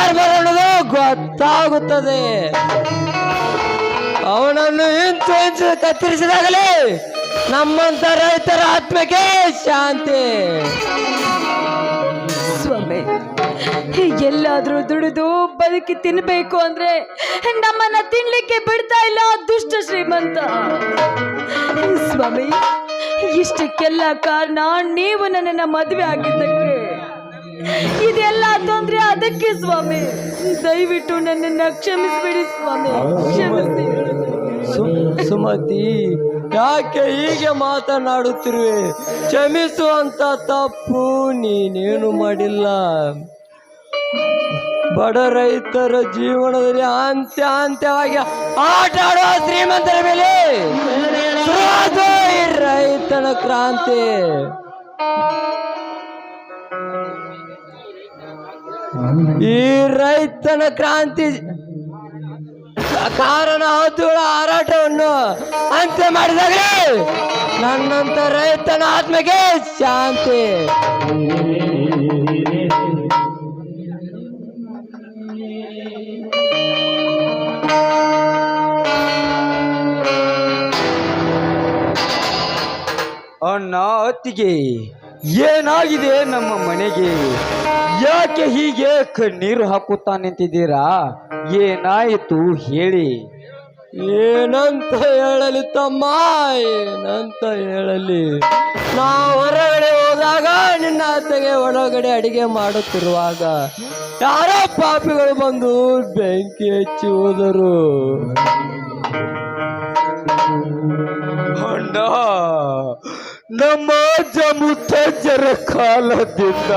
ಅನ್ನೋದು ಗೊತ್ತಾಗುತ್ತದೆ. ಅವನನ್ನು ಇಂಚು ಇಂಚು ಕತ್ತರಿಸಿದಾಗಲೇ ನಮ್ಮಂತ ರೈತರ ಆತ್ಮಕ್ಕೆ ಶಾಂತಿ. ಸ್ವಾಮಿ, ಎಲ್ಲಾದ್ರೂ ದುಡಿದು ಬದುಕಿ ತಿನ್ಬೇಕು ಅಂದ್ರೆ ನಮ್ಮನ್ನ ತಿನ್ಲಿಕ್ಕೆ ಬಿಡ್ತಾ ಇಲ್ಲ ದುಷ್ಟ ಶ್ರೀಮಂತ. ಸ್ವಾಮಿ, ಇಷ್ಟಕ್ಕೆಲ್ಲ ಕಾರಣ ನೀವು ನನ್ನನ್ನ ಮದುವೆ ಆಗಿದ್ದಕ್ಕೆ. ಇದೆಲ್ಲ ತೊಂದ್ರೆ ಅದಕ್ಕೆ ಸ್ವಾಮಿ. ದಯವಿಟ್ಟು ನನ್ನನ್ನ ಕ್ಷಮಿಸ್ಬಿಡಿ ಸ್ವಾಮಿ. ಕ್ಷಮಿಸಿ. ಸುಮತಿ, ಯಾಕೆ ಹೀಗೆ ಮಾತನಾಡುತ್ತಿರುವೆ? ಕ್ಷಮಿಸುವಂತ ತಪ್ಪು ನೀನೇನು ಮಾಡಿಲ್ಲ. ಬಡ ರೈತರ ಜೀವನದಲ್ಲಿ ಅಂತ್ಯ ಅಂತ್ಯವಾಗಿ ಆಟ ಆಡುವ ಶ್ರೀಮಂತರ ಮೇಲೆ. ರೈತನ ಕ್ರಾಂತಿ. ಈ ರೈತನ ಕ್ರಾಂತಿ ಕಾರಣ ಹತ್ತುಗಳ ಹಾರಾಟವನ್ನು ಅಂತ್ಯ ಮಾಡಿದಾಗ ನನ್ನಂತ ರೈತನ ಆತ್ಮಕ್ಕೆ ಶಾಂತಿ. ಅಣ್ಣ ಅತ್ತಿಗೆ ಏನಾಗಿದೆ ನಮ್ಮ ಮನೆಗೆ? ಯಾಕೆ ಹೀಗೆ ಕಣ್ಣೀರು ಹಾಕುತ್ತಾ ನಿಂತಿದ್ದೀರಾ ಏನಾಯಿತು ಹೇಳಿ. ಏನಂತ ಹೇಳಲಿ ತಮ್ಮ ಏನಂತ ಹೇಳಲಿ. ನಾ ಹೊರಗಡೆ ಹೋದಾಗ ನಿನ್ನ ಅತ್ತೆಗೆ ಒಳಗಡೆ ಅಡಿಗೆ ಮಾಡುತ್ತಿರುವಾಗ ಯಾರೋ ಪಾಪಿಗಳು ಬಂದು ಬೆಂಕಿ ಹಚ್ಚಿ ಹೋದರು. ಅಣ್ಣ ನಮ್ಮ ಜಮುತ್ತ ಜರ ಕಾಲದಿಂದ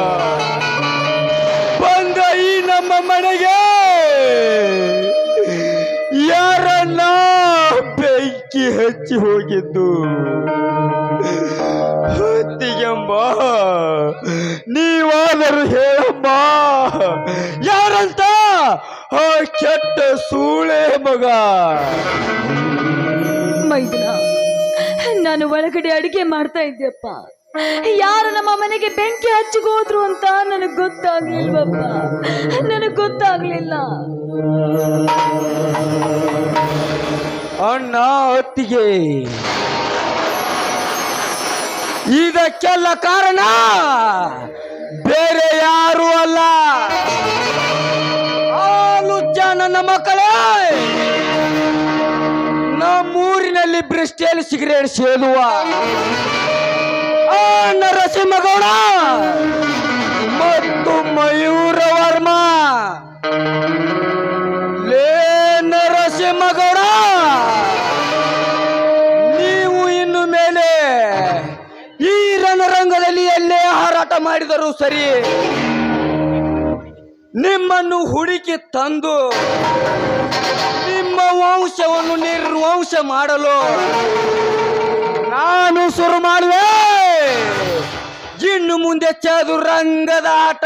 ನಮ್ಮ ಮನೆಗೆ. ಯಾರನ್ನ ಬೆಂಕಿ ಹಚ್ಚಿ ಹೋಗಿದ್ದು? ಹೊತ್ತಿಗೆಮ್ಮ ನೀವಾದರೂ ಹೇಳಮ್ಮ. ಯಾರಂತ? ಆ ಕೆಟ್ಟ ಸೂಳೆ ಮಗ. ಮೈದನ, ನಾನು ಒಳಗಡೆ ಅಡಿಗೆ ಮಾಡ್ತಾ ಇದ್ದೆಪ್ಪ ಯಾರು ನಮ್ಮ ಮನೆಗೆ ಬೆಂಕಿ ಹಚ್ಚಿಗೋದ್ರು ಅಂತ ನನಗೆ ಗೊತ್ತಾಗ್ಲಿಲ್ವಪ್ಪ. ನನಗೆ ಗೊತ್ತಾಗ್ಲಿಲ್ಲ. ಅಣ್ಣ ಹೊತ್ತಿಗೆ. ಇದಕ್ಕೆಲ್ಲ ಕಾರಣ ಬೇರೆ ಯಾರು ಅಲ್ಲ. ಲುಚ್ಚ ನನ್ನ ಮಕ್ಕಳೇ. ನಮ್ಮೂರಿನಲ್ಲಿ ಬ್ರಿಸ್ಟೇಲ್ ಸಿಗರೇಟ್ ಸೇದುವ ಆ ನರಸಿಂಹಗೌಡ ಮತ್ತು ಮಯೂರ ವರ್ಮ. ಲೇ ನರಸಿಂಹಗೌಡ, ನೀವು ಇನ್ನು ಮೇಲೆ ಈ ರಣರಂಗದಲ್ಲಿ ಎಲ್ಲೇ ಹಾರಾಟ ಮಾಡಿದರೂ ಸರಿ, ನಿಮ್ಮನ್ನು ಹುಡುಕಿ ತಂದು ನಿಮ್ಮ ವಂಶವನ್ನು ನಿರ್ವಂಶ ಮಾಡಲು ನಾನು ಶುರು ಇನ್ನು ಮುಂದೆ ಚದುರಂಗದ ಆಟ.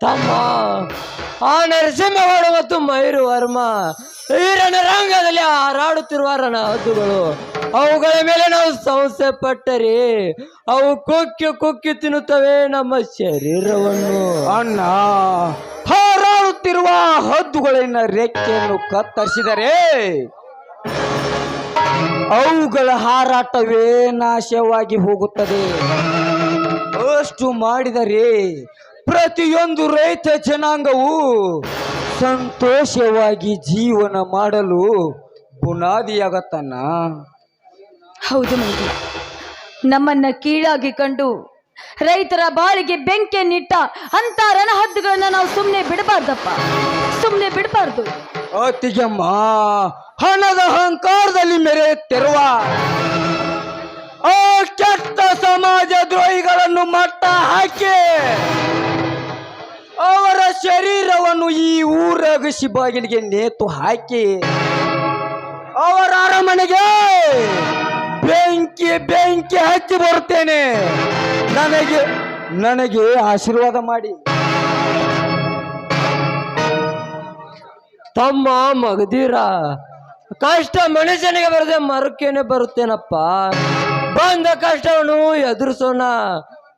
ತಮ್ಮ ಆ ನರಸಿಂಹಗೌಡ ಮತ್ತು ಮಯೂರು ವರ್ಮ ಈ ರಣರಂಗದಲ್ಲಿ ಹಾರಾಡುತ್ತಿರುವ ರಣ ಹದ್ದುಗಳು ಅವುಗಳ ಮೇಲೆ ನಾವು ಸಮಸ್ಯೆ ಪಟ್ಟರೆ ಅವು ಕೊಕ್ಕಿ ಕೊಕ್ಕಿ ತಿನ್ನುತ್ತವೆ ನಮ್ಮ ಶರೀರವನ್ನು. ಅಣ್ಣ ಹಾರಾಡುತ್ತಿರುವ ಹದ್ದುಗಳಿನ ರೆಕ್ಕೆಯನ್ನು ಕತ್ತರಿಸಿದರೆ ಅವುಗಳ ಹಾರಾಟವೇ ನಾಶವಾಗಿ ಹೋಗುತ್ತದೆ. ಅಷ್ಟು ಮಾಡಿದರೆ ಪ್ರತಿಯೊಂದು ರೈತ ಜನಾಂಗವು ಸಂತೋಷವಾಗಿ ಜೀವನ ಮಾಡಲು ಬುನಾದಿಯಾಗತ್ತನ್ನ ಹೌದು ಮಂಜು. ನಮ್ಮನ್ನ ಕೀಳಾಗಿ ಕಂಡು ರೈತರ ಬಾಳಿಗೆ ಬೆಂಕಿ ನಿಟ್ಟ ಅಂತ ರಣಹದ್ದುಗಳನ್ನ ನಾವು ಸುಮ್ಮನೆ ಬಿಡಬಾರ್ದಪ್ಪ. ಸುಮ್ಮನೆ ಬಿಡಬಾರ್ದು. ಅತ್ತಿಗೆಮ್ಮ ಹಣದ ಅಹಂಕಾರದಲ್ಲಿ ಮೆರೆಯುತ್ತಿರುವ ಆ ಕೆಟ್ಟ ಸಮಾಜ ದ್ರೋಹಿಗಳನ್ನು ಮಟ್ಟ ಹಾಕಿ ಅವರ ಶರೀರವನ್ನು ಈ ಊರಗಸಿ ಬಾಗಿಲಿಗೆ ನೇತು ಹಾಕಿ ಅವರ ಅರಮನೆಗೆ ಬೆಂಕಿ ಬೆಂಕಿ ಹಚ್ಚಿ ಬರುತ್ತೇನೆ. ನನಗೆ ನನಗೆ ಆಶೀರ್ವಾದ ಮಾಡಿ. ತಮ್ಮ ಮಗದೀರ. ಕಷ್ಟ ಮನುಷ್ಯನಿಗೆ ಬರದೆ ಮರಕ್ಕೇನೆ ಬರುತ್ತೇನಪ್ಪ. ಬಂದ ಕಷ್ಟವನ್ನು ಎದುರಿಸೋಣ.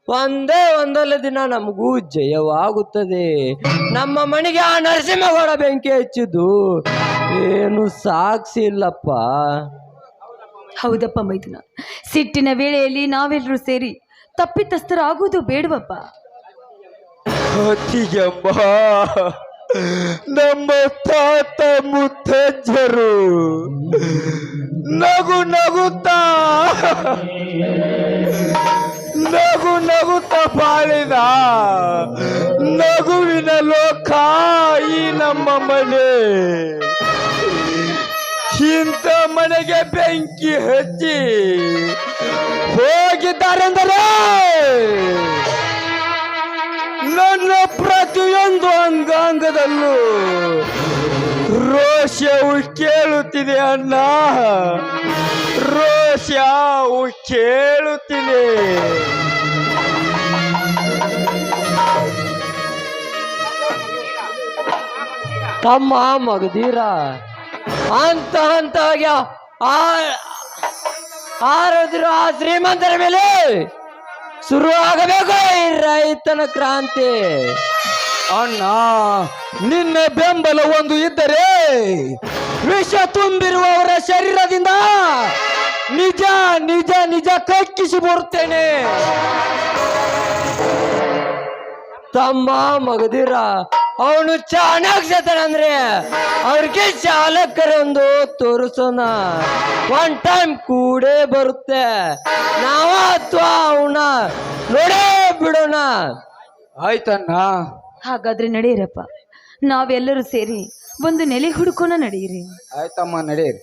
ಒಂದೇ ಒಂದಲ್ಲ ದಿನ ನಮಗೂ ಜಯವಾಗುತ್ತದೆ. ನಮ್ಮ ಮನೆಗೆ ಆ ನರಸಿಂಹಗೌಡ ಬೆಂಕಿ ಹಚ್ಚಿದ್ದು. ಏನು ಸಾಕ್ಷಿ ಇಲ್ಲಪ್ಪ. ಹೌದಪ್ಪ ಮೈದುನ ಸಿಟ್ಟಿನ ವೇಳೆಯಲ್ಲಿ ನಾವೆಲ್ಲರೂ ಸೇರಿ ತಪ್ಪಿತಸ್ಥರಾಗುವುದು ಬೇಡವಪ್ಪ. ಅತ್ತಿಗೆಮ್ಮ ನಮ್ಮ ತಾತ ಮುತ್ತಜ್ಜರು. ನಗು ನಗುತ್ತಾ. ನಗು ನಗುತ್ತ ಬಾಳಿದ. ನಗುವಿನ ಲೋಕ ಈ ನಮ್ಮ ಮನೆ. ಇಂಥ ಮನೆಗೆ ಬೆಂಕಿ ಹಚ್ಚಿ ಹೋಗಿದ್ದಾರೆಂದರೆ ನನ್ನ ಪ್ರತಿಯೊಂದು ಅಂಗಾಂಗದಲ್ಲೂ ರೋಷವು ಕೇಳುತ್ತಿದೆ ಅಣ್ಣ. ರೋಷವು ಕೇಳುತ್ತಿದೆ ತಮ್ಮ ಮಗದೀರ ಅಂತ ಅಂತ ಆ ಆರದ್ರು ಆ ಶ್ರೀಮಂತರ ಮೇಲೆ ಶುರು ಆಗಬೇಕು ಈ ರೈತನ ಕ್ರಾಂತಿ. ಅಣ್ಣ, ನಿನ್ನ ಬೆಂಬಲ ಒಂದು ಇದ್ದರೆ ವಿಷ ತುಂಬಿರುವವರ ಶರೀರದಿಂದ ನಿಜ ನಿಜ ನಿಜ ಕಕ್ಕಿಸಿ ಬರುತ್ತೇನೆ. ತಮ್ಮ ಮಗದಿರ ಅವನು ಚಾಣಾಕ್ಷತನಂದ್ರೆ ಅವ್ರಿಗೆ ಚಾಲಕರೊಂದು ತೋರಿಸೋಣ. ಒನ್ ಟೈಮ್ ಕೂಡೇ ಬರುತ್ತೆ. ನಾವ ಅಥವಾ ಅವನ? ನೋಡೇ ಬಿಡೋಣ. ಆಯ್ತಣ್ಣ. ಹಾಗಾದ್ರೆ ನಡೆಯಿರಪ್ಪ. ನಾವೆಲ್ಲರೂ ಸೇರಿ ಒಂದು ನೆಲೆ ಹುಡುಕೋಣ ನಡೆಯಿರಿ. ಆಯ್ತಮ್ಮ ನಡೆಯಿರಿ.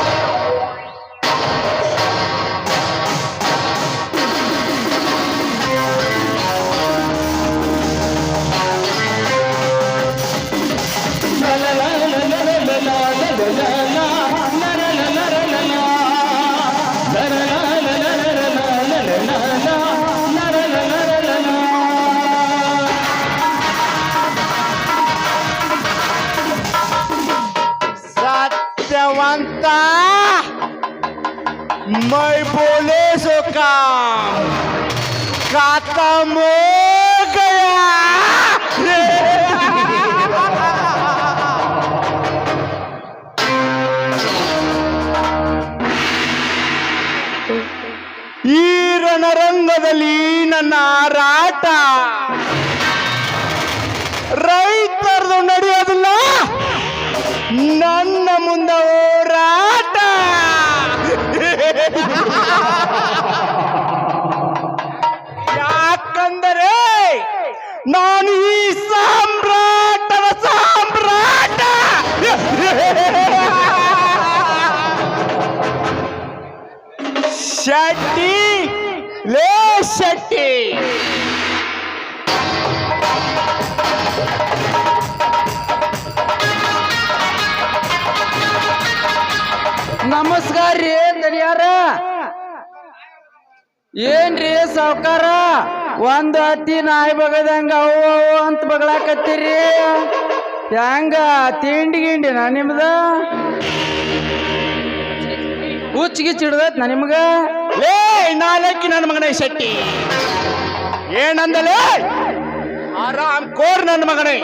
खत्म हो गया ಈ ರಣರಂಗದಲ್ಲಿ ನನ್ನ ಹಾರಾಟ ರೈತರದು ನಡೆಯೋದಿಲ್ಲ. ನನ್ನ ಮುಂದೆ ಏನ್ರಿ ಸಾವ್ಕಾರ? ಒಂದು ಅತ್ತಿ ನಾಯಿ ಬಗದಂಗ ಅವು ಅವು ಅಂತ ಬಗಳಾಕತ್ತೀರಿ ಹೆಂಗ ತಿಂಡಿ ಗಿಂಡಿನ ನಿಮ್ದ? ಹುಚ್ಚಿಗಿ ಚಿಡ್ದೈತ್ ನಾ ನಿಮ್ಗ? ಲೇ ನಾಲ್ಕಿ ನನ್ನ ಮಗನ ಶೆಟ್ಟಿ. ಏನಂದಲೇ? ಆರಾಮ್ ಕೋರ್ ನನ್ನ ಮಗನೇ.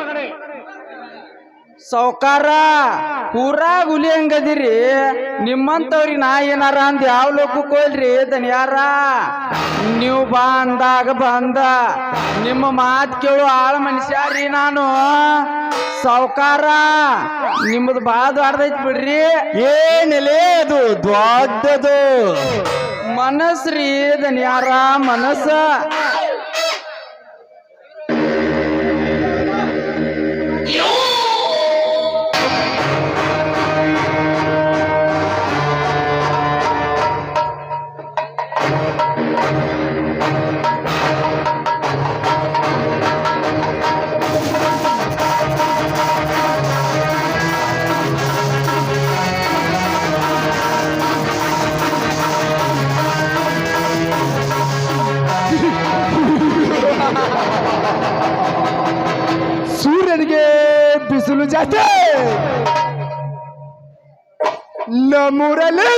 ಸೌಕಾರ ಪೂರಾ ಗುಲಿ ಹಂಗದಿರಿ. ನಿಮ್ಮಂತವ್ರಿಗೆ ನಾ ಏನಾರ ಅಂದ ಯಾವ ಲೋಕಕ್ಕೆ ಹೋಲ್ರಿ ದನಿಯಾರ? ನೀವು ಬಾ ಅಂದಾಗ ಬಂದ. ನಿಮ್ಮ ಮಾತು ಕೇಳು ಆಳ ಮನುಷ್ಯಾರಿ ನಾನು. ಸೌಕಾರ ನಿಮ್ಮದು ಬಾ ದೊಡ್ಡದೈತಿ ಬಿಡ್ರಿ. ಏನಿಲ್ಲೇ ಅದು ದೊಡ್ಡದು. ಮನಸ್ರಿ ದನಿಯಾರ ಮನಸ್ಸ. ಜಾಸ್ತಿ ನಮ್ಮೂರಲ್ಲಿ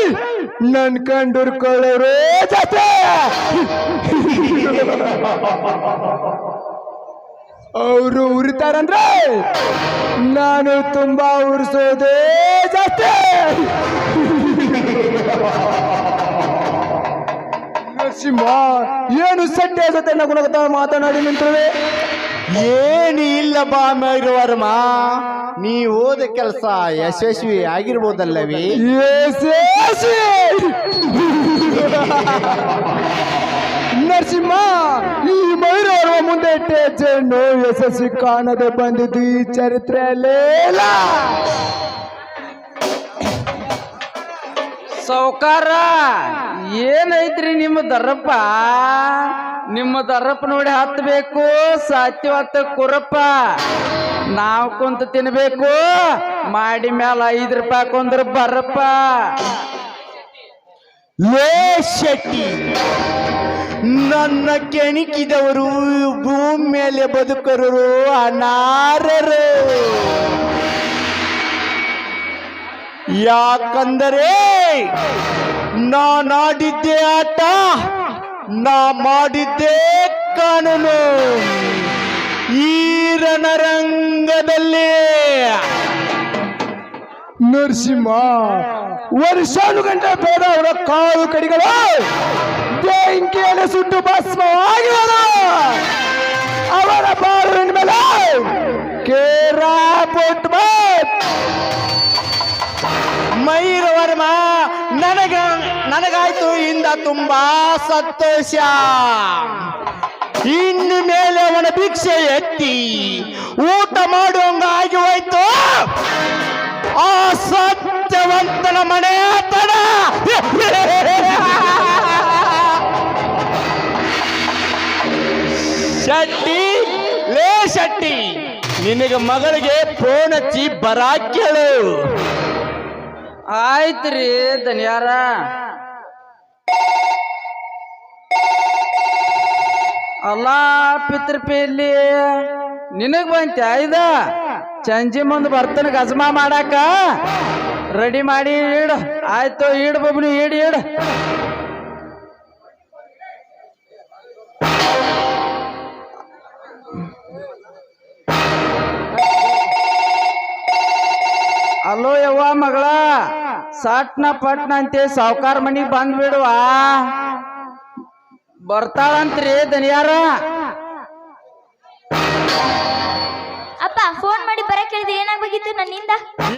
ನನ್ ಕಂಡುರ್ಕೊಳ್ಳೋರು ಜಾತಿ. ಅವರು ಉರಿತಾರಂದ್ರೆ ನಾನು ತುಂಬಾ ಉರಿಸೋದೇ ಜಾಸ್ತಿ ನರಸಿಂಹ, ಏನು ಸಡ್ಡೆ ಜೊತೆ ನಗುನಗುತ್ತಾ ಮಾತನಾಡಿ ನಿಂತವೆ? ಏನು ಇಲ್ಲ ಬಾಮರ್ವರ್ಮ ನೀ ಹೋದ ಕೆಲಸ ಯಶಸ್ವಿ ಆಗಿರ್ಬೋದಲ್ಲವೇ! ನರಸಿಂಹ ಈ ಮೈರವರ ಮುಂದೆ ಇಟ್ಟೆ ಹೆಜ್ಜೆಯನ್ನು ಯಶಸ್ವಿ ಕಾಣದೆ ಬಂದಿದ್ದು ಈ ಚರಿತ್ರೆಯಲ್ಲೇ ಸೌಕಾರ ಏನೈತ್ರಿ ನಿಮ್ಮ ದರಪ್ಪ ನಿಮ್ಮ ದರಪ್ಪ ನೋಡಿ ಹತ್ತಬೇಕು ಸಾತ್ಯವತ್ತ ಕುರಪ್ಪ. ನಾವು ಕುಂತ ತಿನ್ಬೇಕು, ಮಾಡಿ ಮ್ಯಾಲ ಐದು ರೂಪಾಯಿ ಕುಂದ್ರ ಬರಪ್ಪ ಲೇ ಶೆಟ್ಟಿ, ನನ್ನ ಕೆಣಕಿದವರು ಭೂಮಿ ಮೇಲೆ ಬದುಕರು ಅನಾರರು. ಯಾಕಂದರೆ ನಾನಾಡಿದ್ದೆ ಆಟ ನಾ ಮಾಡಿದ್ದೇ ಕಾನೂನು. ಈ ರಣರಂಗದಲ್ಲಿ ನರಸಿಂಹ ವರ್ಷಾನುಗಂಟ ಬೇಡ ಅವರ ಕಾಲು ಕಡಿಗಳು. ಬೆಂಕಿಯಲ್ಲಿ ಸುಟ್ಟು ಭಸ್ಮವಾಗಿವರು ಅವರ ಬಾಳುವಿನ ಮೇಲೆ ಕೇರ ಪುಟ್ ನನಗಾಯ್ತು, ಇಂದ ತುಂಬಾ ಸಂತೋಷ. ಇನ್ನು ಮೇಲೆ ಅವನ ಭಿಕ್ಷೆ ಎತ್ತಿ, ಊಟ ಮಾಡುವಂಗಾಗಿ ಹೋಯ್ತು. ಆ ಸತ್ಯವಂತನ ಮನೆ ತಡ. ಶೆಟ್ಟಿ, ಲೇ ಶೆಟ್ಟಿ, ನಿನಗೆ ಮಗಳಿಗೆ ಫೋನ್ ಹಚ್ಚಿ ಬರಾಕ್ ಕೇಳು. ಆಯ್ತ್ರಿ ಧನ್ಯಾರ. ಅಲ್ಲ ಪಿತೃಪೇಲಿ ನಿನಗ್ ಬಂತೆ ಇದ? ಚಂಜಿ ಮುಂದೆ ಬರ್ತಾನ ಗಜಮಾ ಮಾಡಾಕ? ರೆಡಿ ಮಾಡಿ ಇಡು. ಆಯ್ತು, ಇಡು ಬಬ್ನಿ, ಇಡು ಇಡು. ಅಲ್ಲೋ ಯವ್ವ ಮಗಳ, ಸಾಟ್ನ ಪಟ್ನ ಅಂತೆ ಸಾವ್ಕಾರ ಮನಿಗ್ ಬಂದ್ಬಿಡುವ? ಬರ್ತಾಳಂತ್ರಿ ದನಿಯಾರ. ಅಪ್ಪ ಫೋನ್ ಮಾಡಿ ಬರಕ್ ಹೇಳಿದ್ರೆ ಏನಾಗ್ಬೇಕಿತ್ತು ನನ್ನಿಂದ?